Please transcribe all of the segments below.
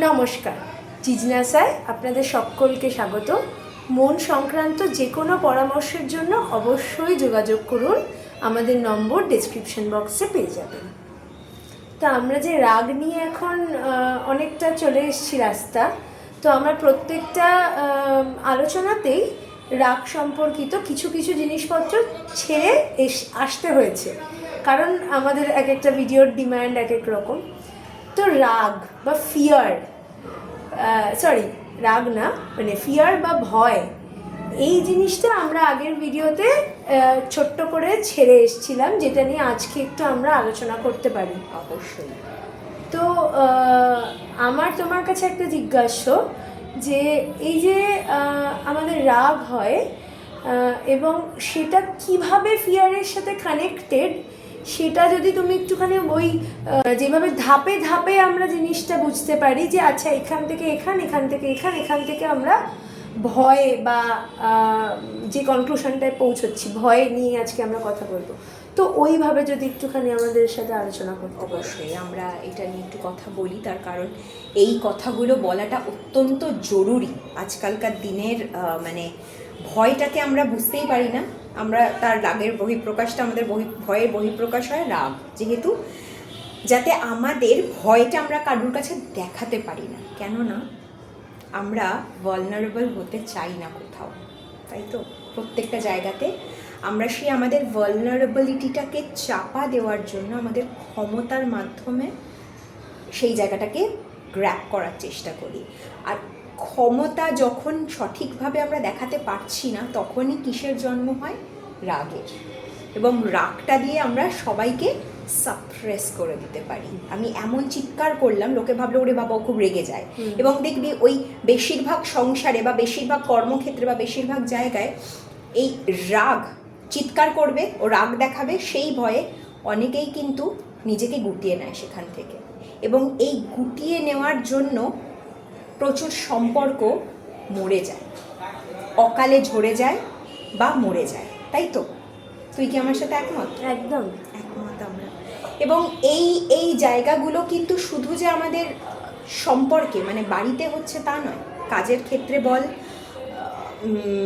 নমস্কার। জিজনাসায় আপনাদের সকলকে স্বাগত। মন সংক্রান্ত যে কোনো পরামর্শের জন্য অবশ্যই যোগাযোগ করুন। আমাদের নম্বর ডেসক্রিপশন বক্সে পেয়ে যাবেন। তো আমরা যে রাগ নিয়ে এখন অনেকটা চলে এসেছি রাস্তা, তো আমরা প্রত্যেকটা আলোচনাতেই রাগ সম্পর্কিত কিছু কিছু জিনিসপত্র ছেড়ে এস, আসতে হয়েছে। কারণ আমাদের এক একটা ভিডিওর ডিম্যান্ড এক এক রকম। তো রাগ বা ফিয়ার সরি রাগ না মানে ফিয়ার বা ভয় এই জিনিসটা আমরা আগের ভিডিওতে ছোট্ট করে ছেড়ে এসেছিলাম যেটা নিয়ে আজকে একটু আমরা আলোচনা করতে পারি। অবশ্যই। তো আমার তোমার কাছে একটা জিজ্ঞাস্য যে এই যে আমাদের রাগ হয় এবং সেটা কীভাবে ফিয়ারের সাথে কানেক্টেড সেটা যদি তুমি একটুখানি ওই যেভাবে ধাপে ধাপে আমরা জিনিসটা বুঝতে পারি যে আচ্ছা এখান থেকে এখান এখান থেকে এখান এখান থেকে আমরা ভয় বা যে কনক্লুশনটায় পৌঁছচ্ছি, ভয় নিয়ে আজকে আমরা কথা বলব। তো ওইভাবে যদি একটুখানি আমাদের সাথে আলোচনা করতে অবশ্যই, আমরা এটা নিয়ে একটু কথা বলি, তার কারণ এই কথাগুলো বলাটা অত্যন্ত জরুরি। আজকালকার দিনের মানে ভয়টাকে আমরা বুঝতেই পারি না। আমরা তার রাগের বহিঃপ্রকাশটা, আমাদের বহি ভয়ের বহিঃপ্রকাশ হয় রাগ। যেহেতু যাতে আমাদের ভয়টা আমরা কারুর কাছে দেখাতে পারি না। কেননা আমরা ভলনারেবল হতে চাই না কোথাও। তাই তো? প্রত্যেকটা জায়গাতে আমরা সেই আমাদের ভলনারেবিলিটিটাকে চাপা দেওয়ার জন্য আমাদের ক্ষমতার মাধ্যমে সেই জায়গাটাকে গ্র্যাপ করার চেষ্টা করি। আর ক্ষমতা যখন সঠিকভাবে আমরা দেখাতে পারছি না তখনই কিসের জন্ম হয়? রাগের। এবং রাগটা দিয়ে আমরা সবাইকে সাপ্রেস করে দিতে পারি। আমি এমন চিৎকার করলাম লোকে ভাবলো ওরে বাবা খুব রেগে যায়। এবং দেখবি ওই বেশিরভাগ সংসারে বা বেশিরভাগ কর্মক্ষেত্রে বা বেশিরভাগ জায়গায় এই রাগ চিৎকার করবে ও রাগ দেখাবে সেই ভয়ে অনেকেই কিন্তু নিজেকে গুটিয়ে নেয় সেখান থেকে। এবং এই গুটিয়ে নেওয়ার জন্য প্রচুর সম্পর্ক মরে যায়। অকালে ঝরে যায় বা মরে যায় তাই তো? তুই কি আমার সাথে একমত? একদম। একমত আমরা। এবং এই এই জায়গাগুলো কিন্তু শুধু যে আমাদের সম্পর্কে মানে বাড়িতে হচ্ছে তা নয় কাজের ক্ষেত্রে বল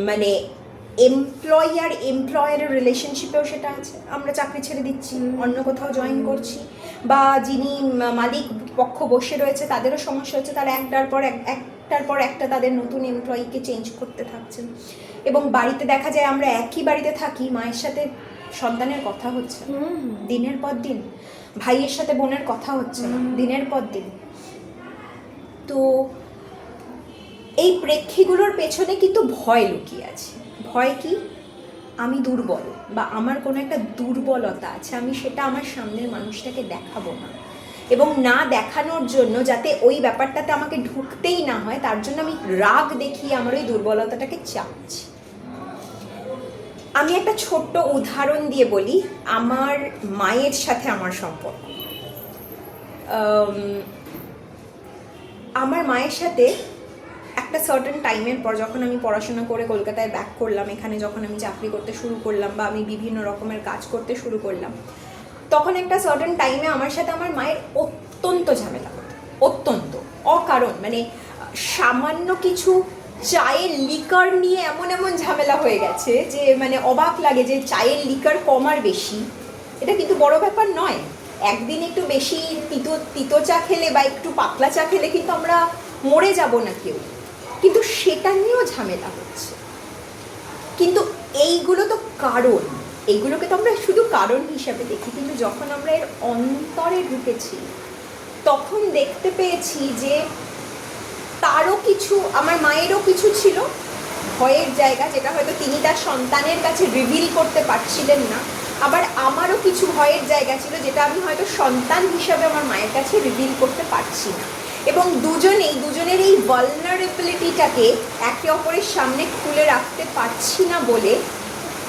মানে এমপ্লয়ি আর এমপ্লয়ারের রিলেশনশিপেও সেটা আছে। আমরা চাকরি ছেড়ে দিচ্ছি অন্য কোথাও জয়েন করছি বা যিনি মালিক পক্ষ বসে রয়েছে তাদেরও সমস্যা হচ্ছে তারা একটার পর এক একটার পর একটা তাদের নতুন এমপ্লয়িকে চেঞ্জ করতে থাকছেন। এবং বাড়িতে দেখা যায় আমরা একই বাড়িতে থাকি মায়ের সাথে সন্তানের কথা হচ্ছে। দিনের পর দিন ভাইয়ের সাথে বোনের কথা হচ্ছে দিনের পর দিন। তো এই প্রেক্ষিগুলোর পেছনে কিন্তু ভয় লুকিয়ে আছে। ভয় কি? আমি দুর্বল বা আমার কোনো একটা দুর্বলতা আছে আমি সেটা আমার সামনের মানুষটাকে দেখাবো না। এবং না দেখানোর জন্য যাতে ওই ব্যাপারটাতে আমাকে ঢুকতেই না হয়, তার জন্য আমি রাগ দেখিয়ে আমার ওই দুর্বলতাটাকে চাপছি। আমি একটা ছোট্ট উদাহরণ দিয়ে বলি, আমার মায়ের সাথে আমার সম্পর্ক। আমার মায়ের সাথে একটা সার্টেন টাইমের পর যখন আমি পড়াশোনা করে কলকাতায় ব্যাক করলাম, এখানে যখন আমি চাকরি করতে শুরু করলাম বা আমি বিভিন্ন রকমের কাজ করতে শুরু করলাম তখন একটা সার্টেন টাইমে আমার সাথে আমার মায়ের অত্যন্ত ঝামেলা, অত্যন্ত, অকারণ। মানে সামান্য কিছু চায়ের লিকার নিয়ে এমন এমন ঝামেলা হয়ে গেছে যে মানে অবাক লাগে যে চায়ের লিকার কম আর বেশি। এটা কিন্তু বড় ব্যাপার নয়। একদিন একটু বেশি তিতো তিতো চা খেলে বা একটু পাতলা চা খেলে কিন্তু আমরা মরে যাব না কেউ। কিন্তু সেটা নিয়েও ঝামেলা হচ্ছে। কিন্তু এইগুলো তো কারণ। এইগুলোকে তো আমরা শুধু কারণ হিসাবে দেখি, কিন্তু যখন আমরা এর অন্তরে ঢুকেছি, তখন দেখতে পেয়েছি যে তারও কিছু, আমার মায়েরও কিছু ছিল, ভয়ের জায়গা যেটা হয়তো তিনি তার সন্তানের কাছে রিভিল করতে পারছিলেন না, আবার আমারও কিছু ভয়ের জায়গা ছিল যেটা আমি হয়তো সন্তান হিসাবে আমার মায়ের কাছে রিভিল করতে পারছি না। এবং দুজনেই, দুজনের এই ভলনারেবিলিটিটাকে একে অপরের সামনে খুলে রাখতে পারছি না বলে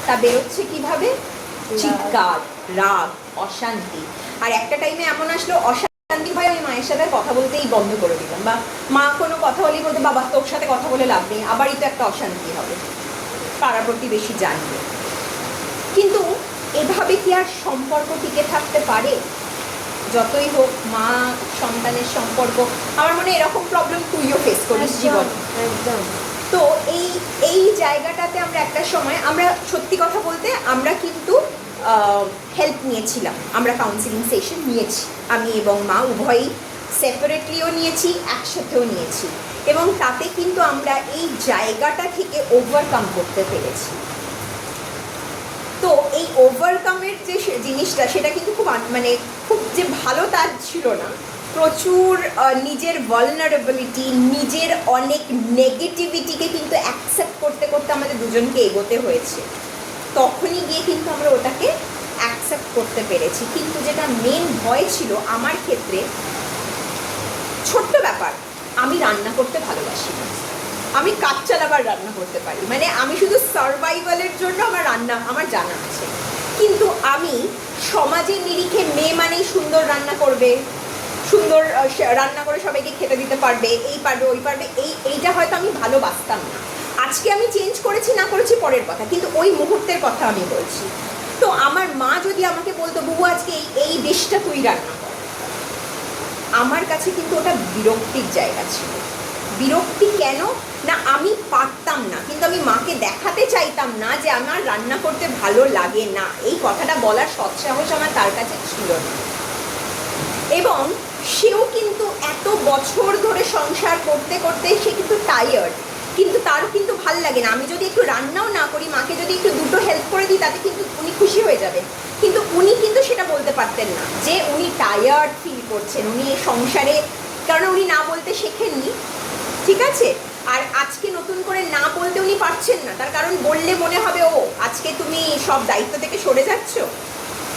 তা বেরোচ্ছে কীভাবে? চিৎকার রাগ অশান্তি। আর একটা টাইমে এমন আসলো অশান্তি হয় আমি মায়ের সাথে কথা বলতেই বন্ধ করে দিলাম। বা মা কোনো কথা হলেই বলতো বাবা তোর সাথে কথা বলে লাভ নেই আবারই তো একটা অশান্তি হবে। পাড়া প্রতিবেশী জানবে কিন্তু এভাবে কি আর সম্পর্ক টিকে থাকতে পারে? যতই হোক মা সন্তানের সম্পর্ক আমার মনে এরকম প্রবলেম তুইও ফেস করিস জীবনে। একদম। তো এই এই জায়গাটাতে আমরা একটা সময়, আমরা সত্যি কথা বলতে আমরা কিন্তু হেল্প নিয়েছিলাম। আমরা কাউন্সিলিং সেশন নিয়েছি। আমি এবং মা উভয়ই সেপারেটলিও নিয়েছি, একসাথেও নিয়েছি। এবং তাতে কিন্তু আমরা এই জায়গাটা থেকে ওভারকাম করতে পেরেছি। তো এই ওভারকামের যে জিনিসটা, সেটা কিন্তু খুব মানে খুব যে ভালো তার ছিল না। প্রচুর নিজের ভলনারেবিলিটি নিজের অনেক নেগেটিভিটিকে কিন্তু অ্যাকসেপ্ট করতে করতে আমাদের দুজনকে এগোতে হয়েছে। তখনই গিয়ে কিন্তু আমরা ওটাকে অ্যাকসেপ্ট করতে পেরেছি। কিন্তু যেটা মেন ভয় ছিল আমার ক্ষেত্রে, ছোট্ট ব্যাপার, আমি রান্না করতে ভালোবাসি আমি কাজ চালাবার রান্না করতে পারি। মানে আমি শুধু সার্ভাইভালের জন্য আমার রান্না, আমার জানা আছে। কিন্তু আমি সমাজের নিরিখে মেয়ে মানেই সুন্দর রান্না করবে সুন্দর রান্না করে সবাইকে খেতে দিতে পারবে, এই পারবে, ওই পারবে, এই, এইটা হয়তো আমি ভালোবাসতাম না। আজকে আমি চেঞ্জ করেছি, না করেছি, পরের কথা, কিন্তু ওই মুহূর্তের কথা আমি বলছি। তো আমার মা যদি আমাকে বলতো, বুবু, আজকে এই এই ডিশটা তুই রান্না কর। আমার কাছে কিন্তু ওটা বিরক্তির জায়গা ছিল। বিরক্তি কেন? না, আমি পারতাম না, কিন্তু আমি মাকে দেখাতে চাইতাম না যে আমার রান্না করতে ভালো লাগে না। এই কথাটা বলার সৎসাহস আমার তার কাছে ছিল না। এবং সেও কিন্তু এত বছর ধরে সংসার করতে করতে সে কিন্তু টায়ার্ড কিন্তু তারও কিন্তু ভালো লাগে না। আমি যদি একটু রান্নাও না করি, মাকে যদি একটু দুটো হেল্প করে দিই, তাতে কিন্তু উনি খুশি হয়ে যাবেন কিন্তু উনি কিন্তু সেটা বলতে পারতেন না যে উনি টায়ার্ড ফিল করছেন, উনি এই সংসারে, কারণ উনি না বলতে শেখেননি, ঠিক আছে? আর আজকে নতুন করে না বলতে উনি পারছেন না, তার কারণ বললে মনে হবে, ও, আজকে তুমি সব দায়িত্ব থেকে সরে যাচ্ছ?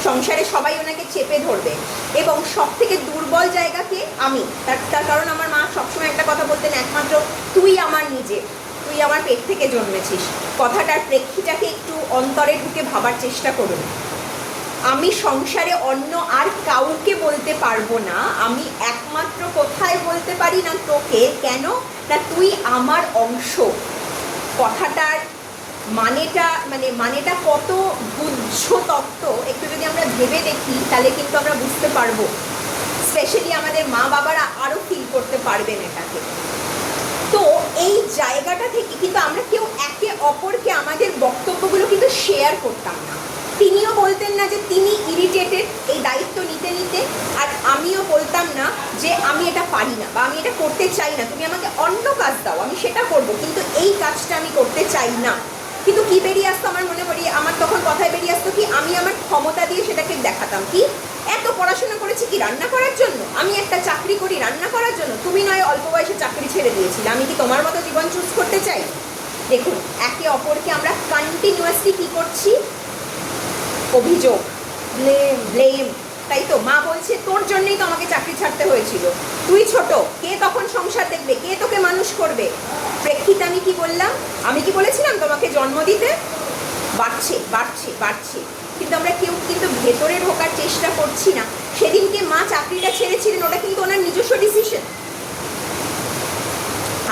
সংসারে সবাই ওনাকে চেপে ধরবে। এবং সব থেকে দুর্বল জায়গাকে আমি। তার তার কারণ আমার মা সবসময় একটা কথা বলতেন, একমাত্র তুই আমার নিজে। তুই আমার পেট থেকে জন্মেছিস। কথাটার প্রেক্ষিটাকে একটু অন্তরে ঢুকে ভাবার চেষ্টা করুন। আমি সংসারে অন্য আর কাউকে বলতে পারব না। আমি একমাত্র কোথায় বলতে পারি না তোকে? কেন? না তুই আমার অংশ। কথাটার মানেটা মানে মানেটা কত গুচ্ছ তত্ত্ব একটু যদি আমরা ভেবে দেখি, তাহলে কিন্তু আমরা বুঝতে পারব। স্পেশালি আমাদের মা বাবারা আরও ফিল করতে পারবেন এটাকে। তো এই জায়গাটা থেকে কিন্তু আমরা কেউ একে অপরকে আমাদের বক্তব্যগুলো কিন্তু শেয়ার করতাম না। তিনিও বলতেন না যে তিনি ইরিটেটেড এই দায়িত্ব নিতে নিতে, আর আমিও বলতাম না যে আমি এটা পারি না, বা আমি এটা করতে চাই না, তুমি আমাকে অন্য কাজ দাও, আমি সেটা করব, কিন্তু এই কাজটা আমি করতে চাই না। কিন্তু কি বেরিয়ে আসতো আমার মনে করি? আমার তখন কথায় বেরিয়ে আসতো কি, আমি আমার ক্ষমতা দিয়ে সেটাকে দেখাতাম। কি? এত পড়াশোনা করেছি কি রান্না করার জন্য? আমি একটা চাকরি করি রান্না করার জন্য? তুমি নয় অল্প বয়সে চাকরি ছেড়ে দিয়েছিলে। আমি কি তোমার মতো জীবন চুজ করতে চাই? দেখুন, একে অপরকে আমরা কন্টিনিউয়াসলি কি করছি? অভিযোগ ব্লেম ব্লেম তাই তো? মা বলছে, তোর জন্যই তো আমাকে চাকরি ছাড়তে হয়েছিল। তুই ছোট, কে তখন সংসার দেখবে? কে তোকে মানুষ করবে? প্রেক্ষিতে আমি কি বললাম? আমি কি বলেছিলাম তোমাকে জন্ম দিতে? বাড়ছে বাড়ছে বাড়ছে। কিন্তু আমরা কেউ কিন্তু ভেতরে ঢোকার চেষ্টা করছি না। সেদিনকে মা চাকরিটা ছেড়েছিলেন, ওটা কিন্তু ওনার নিজস্ব ডিসিশন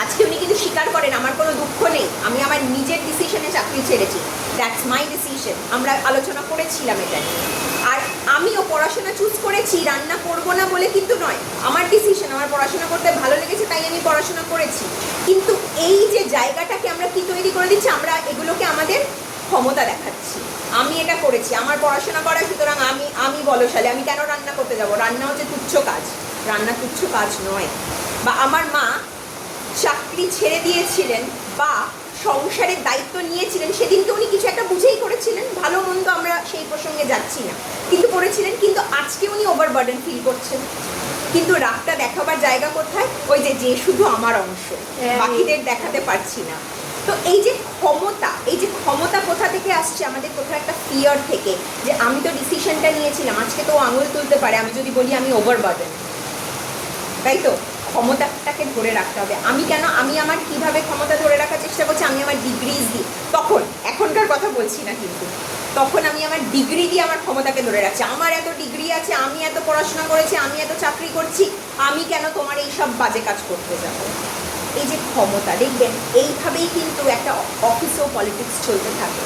আজকে উনি কিন্তু স্বীকার করেন, আমার কোনো দুঃখ নেই। আমি আমার নিজের ডিসিশনে চাকরি ছেড়েছি। দ্যাটস মাই ডিসিশন আমরা আলোচনা করেছিলাম এটা আর আমিও পড়াশোনা চুজ করেছি, রান্না করব না বলে কিন্তু নয়। আমার ডিসিশন আমার পড়াশোনা করতে ভালো লেগেছে, তাই আমি পড়াশোনা করেছি। কিন্তু এই যে জায়গাটাকে আমরা কি তৈরি করে দিচ্ছি, আমরা এগুলোকে আমাদের ক্ষমতা দেখাচ্ছি। আমি এটা করেছি, আমার পড়াশোনা করা, সুতরাং আমি আমি বলশালী, আমি কেন রান্না করতে যাব? রান্না হচ্ছে তুচ্ছ কাজ। রান্না তুচ্ছ কাজ নয়। বা আমার মা চাকরি ছেড়ে দিয়েছিলেন বা সংসারের দায়িত্ব নিয়েছিলেন সেদিনকে উনি কিছু একটা বুঝেই করেছিলেন। ভালো মন্দ আমরা সেই প্রসঙ্গে যাচ্ছি না। কিন্তু করেছিলেন কিন্তু আজকে উনি ওভারবার্ডেন ফিল করছেন। কিন্তু রাগটা দেখাবার জায়গা কোথায়? ওই যে যে শুধু আমার অংশ। হ্যাঁ। বাকিদের দেখাতে পারছি না। তো এই যে ক্ষমতা এই যে ক্ষমতা কোথা থেকে আসছে? আমাদের কোথাও একটা ফিয়ার থেকে যে আমি তো ডিসিশনটা নিয়েছিলাম আজকে তো আঙুল তুলতে পারে আমি যদি বলি আমি ওভারবার্ডেন তাই তো? ক্ষমতাটাকে ধরে রাখতে হবে। আমি কেন, আমি আমার কীভাবে ক্ষমতা ধরে রাখার চেষ্টা করছি, আমি আমার ডিগ্রিজ দিই তখন, এখনকার কথা বলছি না কিন্তু। তখন আমি আমার ডিগ্রি দিয়ে আমার ক্ষমতাকে ধরে রাখছি। আমার এত ডিগ্রি আছে, আমি এত পড়াশোনা করেছি, আমি এত চাকরি করছি, আমি কেন তোমার এই সব বাজে কাজ করতে যাব? এই যে ক্ষমতা, দেখবেন, এইভাবেই কিন্তু একটা অফিসেও পলিটিক্স চলতে থাকে।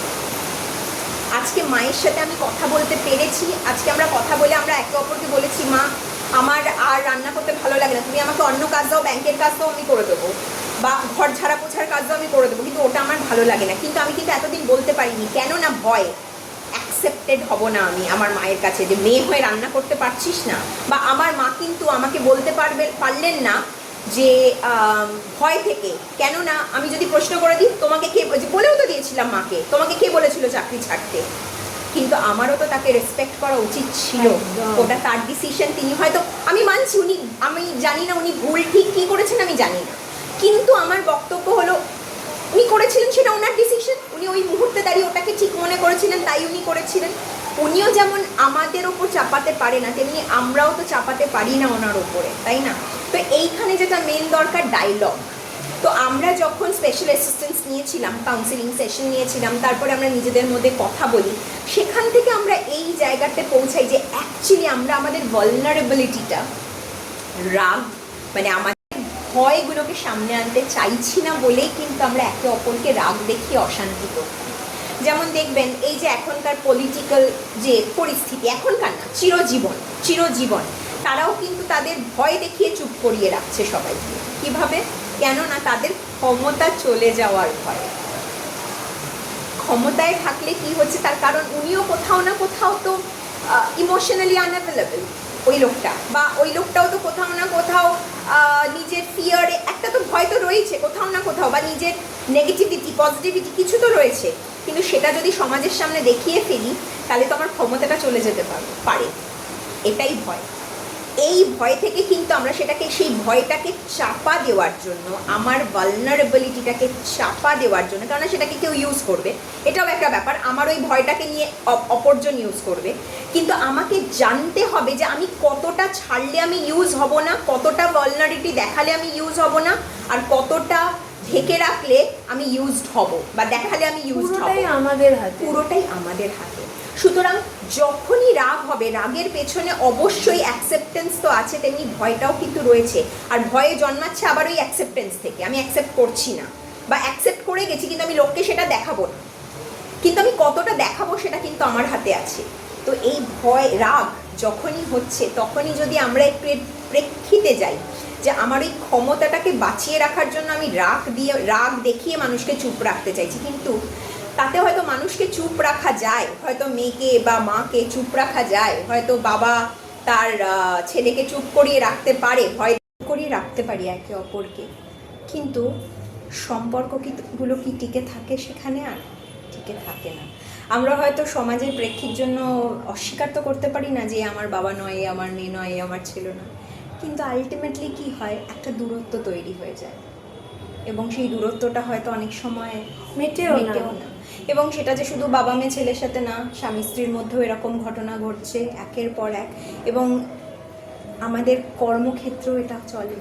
আজকে মায়ের সাথে আমি কথা বলতে পেরেছি, আজকে আমরা কথা বলে আমরা একে অপরকে বলেছি, মা আমার আর রান্না করতে ভালো লাগে না। তুমি আমাকে অন্য কাজ দাও, ব্যাংকের কাজ দাও, আমি করে দেবো। বা ঘর ঝাড়া পোছার কাজ দাও, আমি করে দেবো। কিন্তু ওটা আমার ভালো লাগে না। কিন্তু আমি কিন্তু এতদিন বলতে পারিনি, কেন না ভয়? অ্যাকসেপ্টেড হব না আমি আমার মায়ের কাছে যে মেয়ে হয়ে রান্না করতে পারছিস না। বা আমার মা কিন্তু আমাকে বলতে পারবে, পারলেন না যে ভয় থেকে। কেননা আমি যদি প্রশ্ন করে দিই, তোমাকে কে বলেও তো দিয়েছিলাম মাকে, তোমাকে কে বলেছিল চাকরি ছাড়তে? কিন্তু আমারও তো তাকে রেসপেক্ট করা উচিত ছিল। ওটা তার ডিসিশন তিনি হয়তো আমি মানছি উনি আমি জানি না উনি ভুল ঠিক কী করেছেন আমি জানি না। কিন্তু আমার বক্তব্য হলো উনি করেছিলেন সেটা ওনার ডিসিশন উনি ওই মুহূর্তে দাঁড়িয়ে ওটাকে ঠিক মনে করেছিলেন তাই উনি করেছিলেন। উনিও যেমন আমাদের ওপর চাপাতে পারে না তেমনি আমরাও তো চাপাতে পারি না ওনার ওপরে তাই না? তো এইখানে যেটা মেন দরকার ডায়লগ তো আমরা যখন স্পেশাল অ্যাসিস্ট্যান্স নিয়েছিলাম কাউন্সিলিং সেশন নিয়েছিলাম, তারপরে আমরা নিজেদের মধ্যে কথা বলি, সেখান থেকে আমরা এই জায়গাতে পৌঁছাই যে অ্যাকচুয়ালি আমরা আমাদের ভলনারেবিলিটিটা রাগ মানে আমাদের ভয়গুলোকে সামনে আনতে চাইছি না বলেই কিন্তু আমরা একে অপরকে রাগ দেখিয়ে অশান্তি করছি যেমন দেখবেন, এই যে এখনকার পলিটিক্যাল যে পরিস্থিতি, এখনকার না, চিরজীবন চিরজীবন, তারাও কিন্তু তাদের ভয় দেখিয়ে চুপ করিয়ে রাখছে সবাইকে। কীভাবে? কেননা তাদের ক্ষমতা চলে যাওয়ার ভয়। ক্ষমতায় থাকলে কি হচ্ছে তার কারণ উনিও কোথাও না কোথাও তো ইমোশনালি আনঅ্যাভেলেবল ওই লোকটা। বা ওই লোকটাও তো কোথাও না কোথাও নিজের ফিয়ারে একটা তো ভয় তো রয়েছে কোথাও না কোথাও, বা নিজের নেগেটিভিটি পজিটিভিটি কিছু তো রয়েছে। কিন্তু সেটা যদি সমাজের সামনে দেখিয়ে ফেলি, তাহলে তো আমার ক্ষমতাটা চলে যেতে পারে। এটাই ভয়। এই ভয় থেকে কিন্তু আমরা সেটাকে সেই ভয়টাকে চাপা দেওয়ার জন্য আমার ভালনারেবিলিটিটাকে চাপা দেওয়ার জন্য কারণ সেটাকে কেউ ইউজ করবে। এটাও একটা ব্যাপার আমার ওই ভয়টাকে নিয়ে অপরজন ইউজ করবে। কিন্তু আমাকে জানতে হবে যে আমি কতটা ছাড়লে আমি ইউজ হব না কতটা ভালনারিটি দেখালে আমি ইউজ হব না আর কতটা ঢেকে রাখলে আমি ইউজড হব বা দেখালে আমি ইউজড হব। পুরোটাই আমাদের হাতে। পুরোটাই আমাদের হাতে। সুতরাং যখনই রাগ হবে, রাগের পেছনে অবশ্যই অ্যাকসেপ্টেন্স তো আছে, তেমনি ভয়টাও কিন্তু রয়েছে। আর ভয়ে জন্মাচ্ছে আবার ওই অ্যাকসেপ্টেন্স থেকে। আমি অ্যাকসেপ্ট করছি না। বা অ্যাকসেপ্ট করে গেছি, কিন্তু আমি লোককে সেটা দেখাবো না। কিন্তু আমি কতটা দেখাবো, সেটা কিন্তু আমার হাতে আছে। তো এই ভয়, রাগ যখনই হচ্ছে, তখনই যদি আমরা একটু প্রেক্ষিতে যাই, যে আমার এই ক্ষমতাটাকে বাঁচিয়ে রাখার জন্য আমি রাগ দিয়ে, রাগ দেখিয়ে মানুষকে চুপ রাখতে চাইছি, কিন্তু তাতে হয়তো মানুষকে চুপ রাখা যায় হয়তো মেয়েকে বা মাকে চুপ রাখা যায় হয়তো বাবা তার ছেলেকে চুপ করিয়ে রাখতে পারে ভয় করিয়ে রাখতে পারি একে অপরকে। কিন্তু সম্পর্ক কি গুলো কি টিকে থাকে সেখানে আর টিকে থাকে না। আমরা হয়তো সমাজের প্রেক্ষির জন্য অস্বীকার তো করতে পারি না যে আমার বাবা নয় আমার মেয়ে নয় আমার ছিল না কিন্তু আলটিমেটলি কি হয়? একটা দূরত্ব তৈরি হয়ে যায়। এবং সেই দূরত্বটা হয়তো অনেক সময় মেটেও না। এবং সেটা যে শুধু বাবা মেয়ে ছেলের সাথে না স্বামী স্ত্রীর মধ্যেও এরকম ঘটনা ঘটছে একের পর এক। এবং আমাদের কর্মক্ষেত্রেও এটা চলে।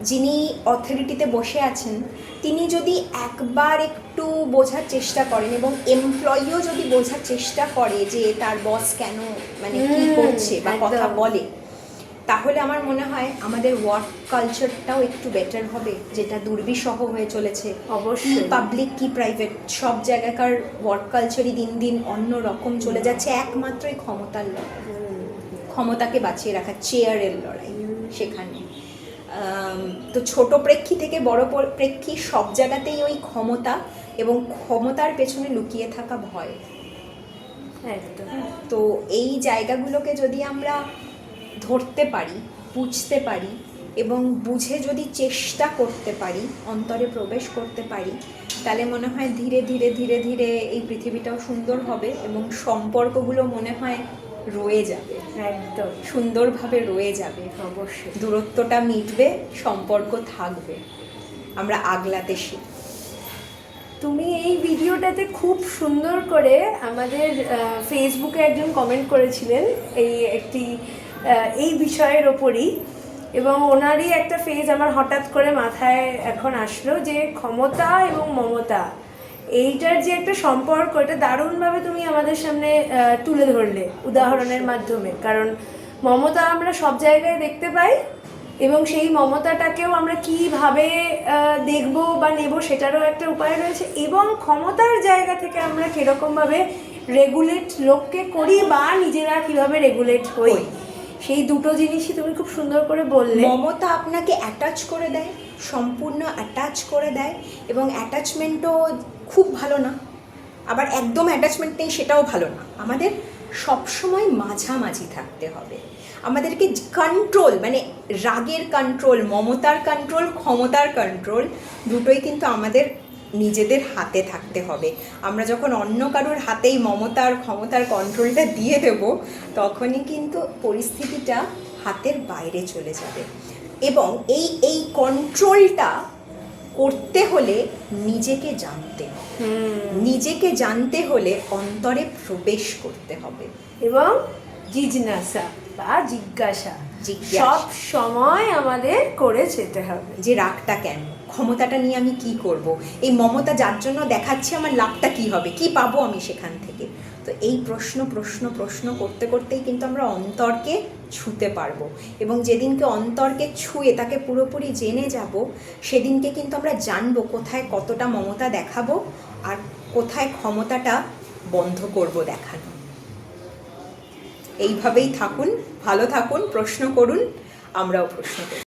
যিনি অথরিটিতে বসে আছেন তিনি যদি একবার একটু বোঝার চেষ্টা করেন এবং এমপ্লয়িও যদি বোঝার চেষ্টা করে যে তার বস কেন মানে কি করছে বা কথা বলে তাহলে আমার মনে হয় আমাদের ওয়ার্ক কালচারটাও একটু বেটার হবে যেটা দুর্বিষহ হয়ে চলেছে। অবশ্যই। পাবলিক কি প্রাইভেট সব জায়গাকার ওয়ার্ক কালচারই দিন দিন অন্য রকম চলে যাচ্ছে একমাত্রই ক্ষমতার লড়াই। ক্ষমতাকে বাঁচিয়ে রাখা চেয়ারের লড়াই সেখানে। তো ছোট প্রেক্ষী থেকে বড় প্রেক্ষী সব জায়গাতেই ওই ক্ষমতা এবং ক্ষমতার পেছনে লুকিয়ে থাকা ভয়। একদম। তো এই জায়গাগুলোকে যদি আমরা ধরতে পারি বুঝতে পারি এবং বুঝে যদি চেষ্টা করতে পারি অন্তরে প্রবেশ করতে পারি তাহলে মনে হয় ধীরে ধীরে ধীরে ধীরে এই পৃথিবীটাও সুন্দর হবে এবং সম্পর্কগুলো মনে হয় রয়ে যাবে। একদম। সুন্দরভাবে রয়ে যাবে। অবশ্যই। দূরত্বটা মিটবে সম্পর্ক থাকবে। আমরা আগলাতে শিখব। তুমি এই ভিডিওটাতে খুব সুন্দর করে আমাদের ফেসবুকে একজন কমেন্ট করেছিলেন এই একটি এই বিষয়ের ওপরই। এবং ওনারই একটা ফেজ আমার হঠাৎ করে মাথায় এখন আসলো যে ক্ষমতা এবং মমতা এইটার যে একটা সম্পর্ক এটা দারুণভাবে তুমি আমাদের সামনে তুলে ধরলে উদাহরণের মাধ্যমে। কারণ মমতা আমরা সব জায়গায় দেখতে পাই এবং সেই মমতাটাকেও আমরা কীভাবে দেখব বা নেব সেটারও একটা উপায় রয়েছে এবং ক্ষমতার জায়গা থেকে আমরা কীরকমভাবে রেগুলেট লোককে করি বা নিজেরা কীভাবে রেগুলেট হই। সেই দুটো জিনিসই তুমি খুব সুন্দর করে বললে। মমতা আপনাকে অ্যাটাচ করে দেয়, সম্পূর্ণ অ্যাটাচ করে দেয় এবং অ্যাটাচমেন্টও খুব ভালো না। আবার একদম অ্যাটাচমেন্ট নেই, সেটাও ভালো না। আমাদের সবসময় মাঝামাঝি থাকতে হবে। আমাদেরকে কন্ট্রোল মানে রাগের কন্ট্রোল মমতার কন্ট্রোল ক্ষমতার কন্ট্রোল দুটোই কিন্তু আমাদের নিজেদের হাতে থাকতে হবে। আমরা যখন অন্য কারোর হাতেই মমতার ক্ষমতার কন্ট্রোলটা দিয়ে দেব তখনই কিন্তু পরিস্থিতিটা হাতের বাইরে চলে যাবে। এবং এই এই কন্ট্রোলটা করতে হলে নিজেকে জানতে হবে। নিজেকে জানতে হলে অন্তরে প্রবেশ করতে হবে। এবং জিজ্ঞাসা বা জিজ্ঞাসা জিজ্ঞাসা। সব সময় আমাদের করে যেতে হবে। যে রাগটা কেন? ক্ষমতাটা নিয়ে আমি কি করব? এই মমতা যার জন্য দেখাচ্ছি আমার লাভটা কি হবে? কি পাবো আমি সেখান থেকে? তো এই প্রশ্ন প্রশ্ন প্রশ্ন করতে করতেই কিন্তু আমরা অন্তরকে ছুঁতে পারব। এবং যেদিনকে অন্তরকে ছুঁয়ে তাকে পুরোপুরি জেনে যাব সেদিনকে কিন্তু আমরা জানব কোথায় কতটা মমতা দেখাবো আর কোথায় ক্ষমতাটা বন্ধ করব দেখানো। এইভাবেই থাকুন ভালো থাকুন প্রশ্ন করুন আমরাও প্রশ্ন করি।